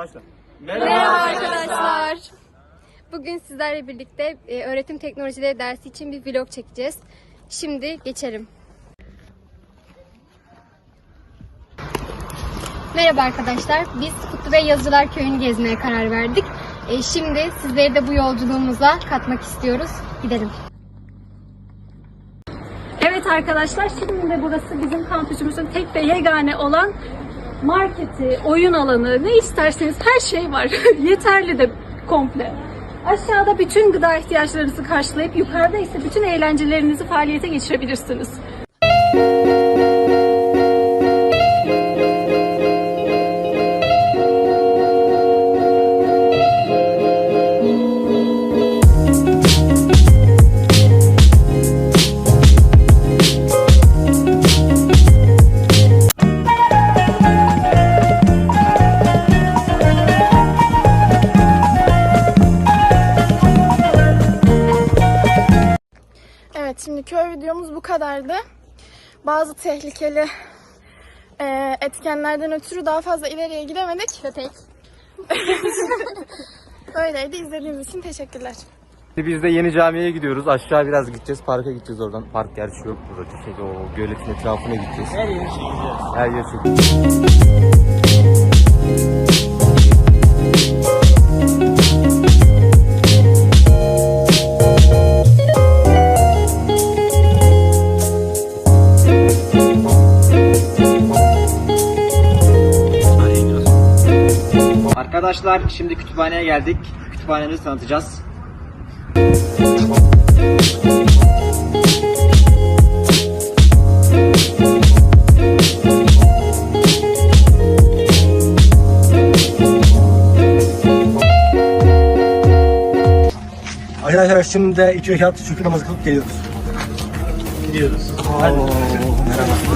Başla. Merhaba arkadaşlar. Bugün sizlerle birlikte e, öğretim teknolojileri dersi için bir vlog çekeceğiz. Şimdi geçelim. Merhaba arkadaşlar. Biz Kutlu Bey Yazıcılar Köyü'nü gezmeye karar verdik. E, şimdi sizleri de bu yolculuğumuza katmak istiyoruz. Gidelim. Evet arkadaşlar şimdi de burası bizim kampüsümüzün tek ve yegane olan marketi, oyun alanı, ne isterseniz her şey var. Yeterli de komple. Aşağıda bütün gıda ihtiyaçlarınızı karşılayıp yukarıda ise bütün eğlencelerinizi faaliyete geçirebilirsiniz. Evet şimdi köy videomuz bu kadardı. Bazı tehlikeli e, etkenlerden ötürü daha fazla ileriye gidemedik. Köpek. Öyleydi. İzlediğiniz için teşekkürler. Şimdi biz de yeni camiye gidiyoruz. Aşağı biraz gideceğiz. Parka gideceğiz oradan. Park gerçi yok burada. Şeyde o göletin etrafına gideceğiz. Her yeri çekeceğiz. Her yeri çekeceğiz. Arkadaşlar şimdi kütüphaneye geldik. Kütüphanemizi tanıtacağız. Arkadaşlar şimdi de iki rekat şükür namazı kılıp geliyoruz. Gidiyoruz. Hadi. Merhaba.